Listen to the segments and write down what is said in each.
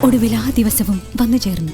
ഒടുവിൽ ആ ദിവസവും വന്നു ചേർന്നു.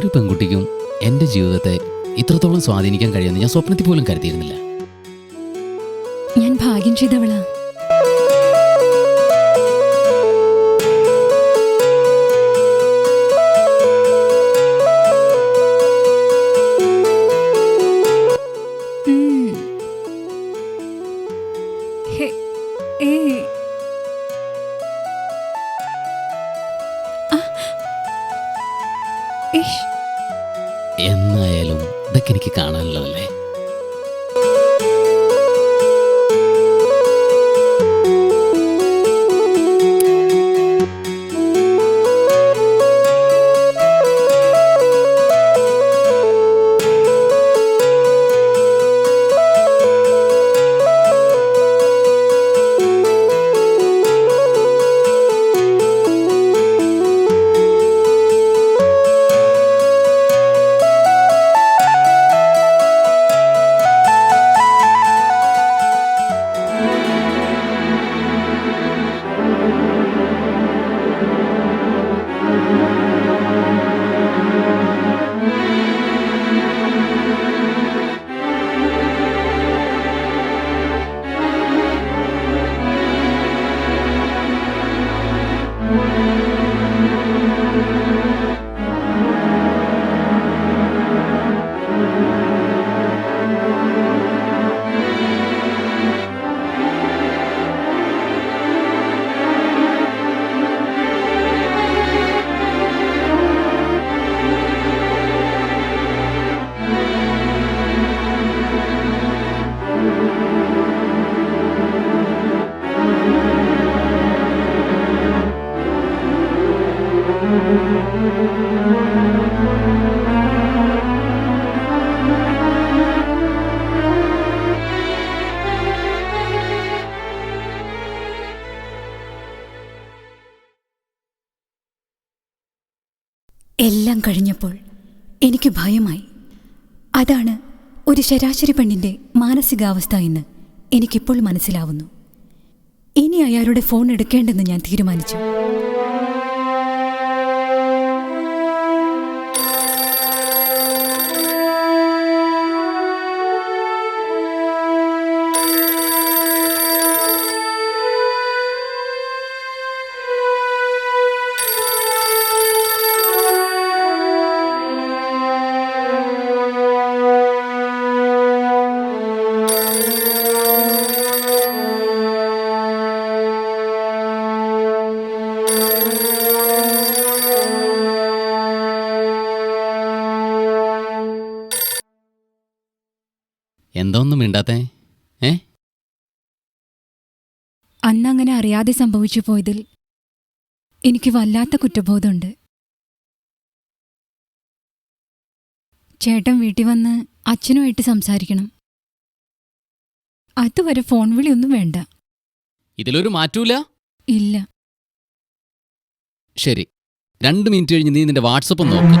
ഒരു പെൺകുട്ടിക്കും എന്റെ ജീവിതത്തെ ഇത്രത്തോളം സ്വാധീനിക്കാൻ കഴിയുമെന്ന് ഞാൻ സ്വപ്നത്തിൽ പോലും കരുതിയിരുന്നില്ല. ഞാൻ ഭാഗ്യം ചെയ്തവളാ. ഉം. ഇതൊക്കെ എനിക്ക് കാണാനുള്ളതല്ലേ? എല്ലാം കഴിഞ്ഞപ്പോൾ എനിക്ക് ഭയമായി. അതാണ് ഒരു ശരാശരി പെണ്ണിന്റെ മാനസികാവസ്ഥ എന്ന് എനിക്കിപ്പോൾ മനസ്സിലാവുന്നു. ഇനി അയാളുടെ ഫോൺ എടുക്കേണ്ടെന്ന് ഞാൻ തീരുമാനിച്ചു. എന്താ ഒന്നും മിണ്ടാത്തേ? ഏ? അന്ന് അങ്ങനെ അറിയാതെ സംഭവിച്ചു പോയതിൽ എനിക്ക് വല്ലാത്ത കുറ്റബോധമുണ്ട്. ചേട്ടൻ വീട്ടിൽ വന്ന് അച്ഛനുമായിട്ട് സംസാരിക്കണം. അതുവരെ ഫോൺ വിളിയൊന്നും വേണ്ട. ഇതിലൊരു മാറ്റൂല? ഇല്ല. ശരി. രണ്ട് മിനിറ്റ് കഴിഞ്ഞ് നീ നിന്റെ വാട്സപ്പ് നോക്ക്.